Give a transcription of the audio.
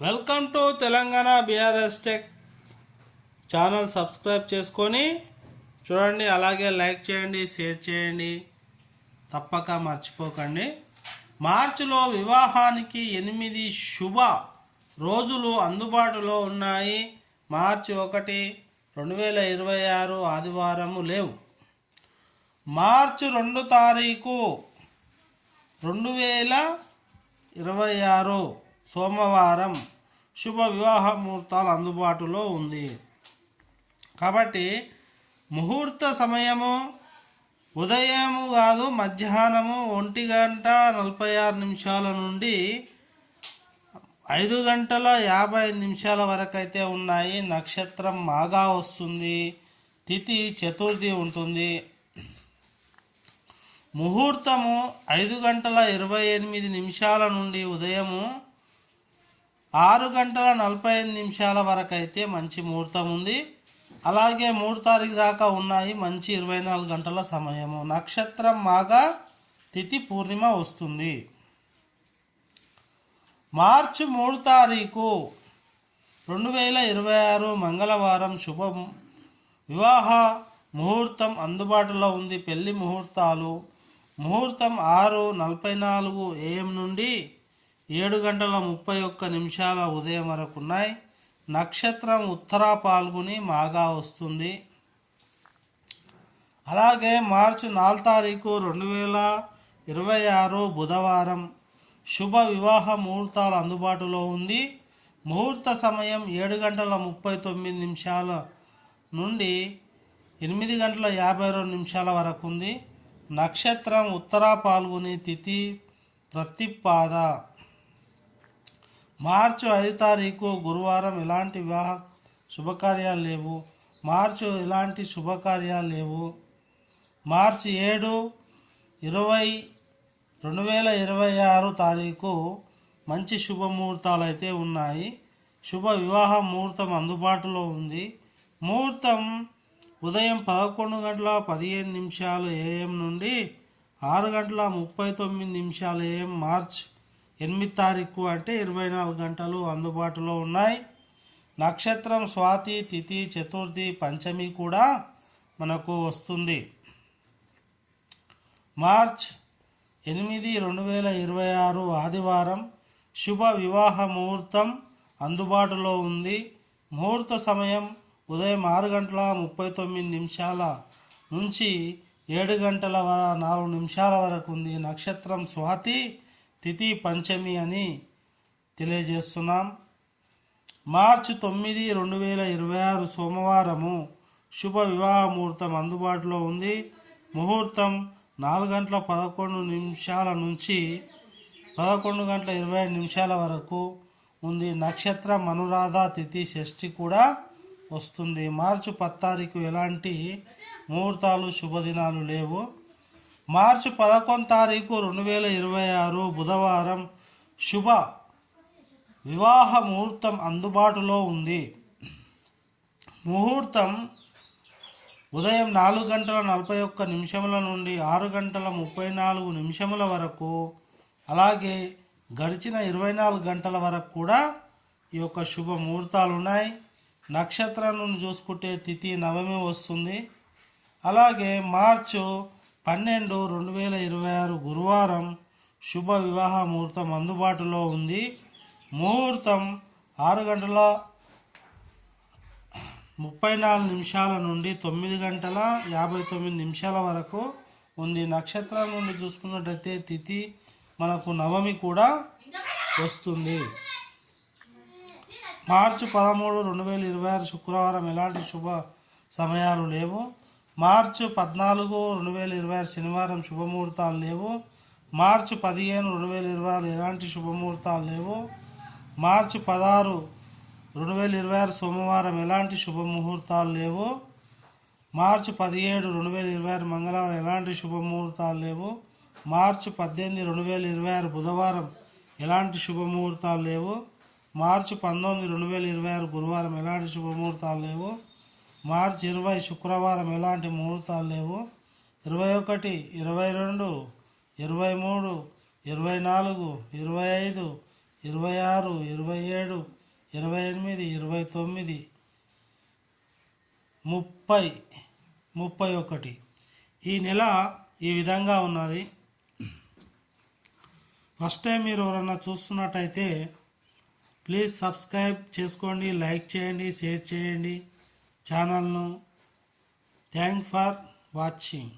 Welcome to Telangana BRS tech channel subscribe చేసుకొని చూడండి అలాగే లైక్ చేయండి షేర్ చేయండి. తప్పక మర్చిపోకండి. మార్చిలో వివాహానికి ఎనిమిది శుభ రోజులు అందుబాటులో ఉన్నాయి. మార్చి ఒకటి రెండు వేల ఇరవై ఆరు ఆదివారము లేవు. మార్చి రెండు తారీఖు రెండు వేల ఇరవై ఆరు సోమవారం శుభ వివాహ ముహూర్తాలు అందుబాటులో ఉంది. కాబట్టి ముహూర్త సమయము ఉదయము కాదు మధ్యాహ్నము ఒంటి గంట నలభై ఆరు నిమిషాల నుండి ఐదు గంటల యాభై ఐదు నిమిషాల వరకు అయితే ఉన్నాయి. నక్షత్రం మాగా వస్తుంది. తిథి చతుర్థి ఉంటుంది. ముహూర్తము ఐదు గంటల ఇరవై ఎనిమిది నిమిషాల నుండి ఉదయము ఆరు గంటల నలభై ఐదు నిమిషాల వరకు అయితే మంచి ముహూర్తం ఉంది. అలాగే మూడు తారీఖు దాకా ఉన్నాయి. మంచి ఇరవై నాలుగు గంటల సమయము. నక్షత్రం మాగా తిథి పూర్ణిమ వస్తుంది. మార్చి మూడు తారీఖు రెండు వేల ఇరవై ఆరు మంగళవారం శుభం. వివాహ ముహూర్తం అందుబాటులో ఉంది. పెళ్ళి ముహూర్తాలు ముహూర్తం ఆరు నలభై నాలుగు ఏఎం నుండి ఏడు గంటల ముప్పై ఒక్క నిమిషాల ఉదయం వరకు ఉన్నాయి నక్షత్రం ఉత్తర పాల్గొని మాగా వస్తుంది. అలాగే మార్చి నాలుగు తారీఖు రెండు వేల ఇరవై ఆరు బుధవారం శుభ వివాహ ముహూర్తాలు అందుబాటులో ఉంది. ముహూర్త సమయం ఏడు గంటల ముప్పై తొమ్మిది నిమిషాల నుండి ఎనిమిది గంటల యాభై రెండు నిమిషాల వరకు ఉంది. నక్షత్రం ఉత్తరా పాల్గొని తిథి ప్రతిపాద మార్చి ఐదు తారీఖు గురువారం ఎలాంటి వివాహ శుభకార్యాలు లేవు? మార్చి ఎలాంటి శుభకార్యాలు లేవు? మార్చి ఏడు ఇరవై రెండు వేల ఇరవై ఆరు తారీఖు మంచి శుభముహూర్తాలు అయితే ఉన్నాయి. శుభ వివాహ ముహూర్తం అందుబాటులో ఉంది. ముహూర్తం ఉదయం పదకొండు గంటల పదిహేను నిమిషాలు ఏఎం నుండి ఆరు గంటల ముప్పై తొమ్మిది నిమిషాలు ఏఎం మార్చ్ ఎనిమిది తారీఖు అంటే ఇరవై నాలుగు గంటలు అందుబాటులో ఉన్నాయి. నక్షత్రం స్వాతి తిథి చతుర్థి పంచమి కూడా మనకు వస్తుంది. మార్చ్ ఎనిమిది రెండు వేల ఇరవై ఆరు ఆదివారం శుభ వివాహ ముహూర్తం అందుబాటులో ఉంది. ముహూర్త సమయం ఉదయం ఆరు గంటల ముప్పై తొమ్మిది నిమిషాల నుంచి ఏడు గంటల నాలుగు నిమిషాల వరకు ఉంది. నక్షత్రం స్వాతి తిథి పంచమి అని తెలియజేస్తున్నాం. మార్చి తొమ్మిది రెండు వేల ఇరవై ఆరు సోమవారము శుభ వివాహ ముహూర్తం అందుబాటులో ఉంది. ముహూర్తం నాలుగు గంటల పదకొండు నిమిషాల నుంచి పదకొండు గంటల ఇరవై ఐదు నిమిషాల వరకు ఉంది. నక్షత్రం అనురాధ తిథి షష్ఠి కూడా వస్తుంది. మార్చి పది తారీఖు ఎలాంటి ముహూర్తాలు శుభదినాలు లేవు. మార్చి పదకొండు తారీఖు రెండు వేల ఇరవై ఆరు బుధవారం శుభ వివాహ ముహూర్తం అందుబాటులో ఉంది. ముహూర్తం ఉదయం నాలుగు గంటల నలభై ఒక్క నిమిషముల నుండి ఆరు గంటల ముప్పై నాలుగు నిమిషముల వరకు అలాగే గడిచిన ఇరవై నాలుగు గంటల వరకు కూడా ఈ యొక్క శుభ ముహూర్తాలు ఉన్నాయి నక్షత్రం నుండి చూసుకుంటే తిథి నవమి వస్తుంది. అలాగే మార్చు పన్నెండు రెండు వేల ఇరవై ఆరు గురువారం శుభ వివాహ ముహూర్తం అందుబాటులో ఉంది. ముహూర్తం ఆరు గంటల ముప్పై నాలుగు నిమిషాల నుండి తొమ్మిది గంటల యాభై తొమ్మిది నిమిషాల వరకు ఉంది. నక్షత్రం నుండి చూసుకున్నట్టయితే తిథి మనకు నవమి కూడా వస్తుంది. మార్చి పదమూడు రెండు వేల ఇరవై ఆరు శుక్రవారం ఎలాంటి శుభ సమయాలు లేవు. మార్చి పద్నాలుగు రెండు వేల ఇరవై ఆరు శనివారం శుభముహూర్తాలు లేవు. మార్చి పదిహేను రెండు వేల ఇరవై ఆరు ఎలాంటి శుభముహూర్తాలు లేవు. మార్చి పదహారు రెండు వేల ఇరవై ఆరు సోమవారం ఎలాంటి శుభముహూర్తాలు లేవు. మార్చి పదిహేడు రెండు వేల ఇరవై ఆరు మంగళవారం ఎలాంటి శుభముహూర్తాలు లేవు. మార్చి పద్దెనిమిది రెండు వేల ఇరవై ఆరు బుధవారం ఎలాంటి శుభముహూర్తాలు లేవు. మార్చి పంతొమ్మిది రెండు వేల ఇరవై ఆరు గురువారం ఎలాంటి శుభముహూర్తాలు లేవు. మార్చి ఇరవై శుక్రవారం ఎలాంటి ముహూర్తాలు లేవు? ఇరవై ఒకటి ఇరవై రెండు ఇరవై మూడు ఇరవై నాలుగు ఇరవై ఐదు ఇరవై ఆరు ఇరవై ఏడు ఇరవై ఎనిమిది ఇరవై తొమ్మిది. ముప్పై ముప్పై ఒకటి. ఈ నెల ఈ విధంగా ఉన్నది. ఫస్ట్ టైం మీరు ఎవరన్నా చూస్తున్నట్టయితే ప్లీజ్ సబ్స్క్రైబ్ చేసుకోండి లైక్ చేయండి షేర్ చేయండి. ఛానల్ను థ్యాంక్ ఫర్ వాచింగ్.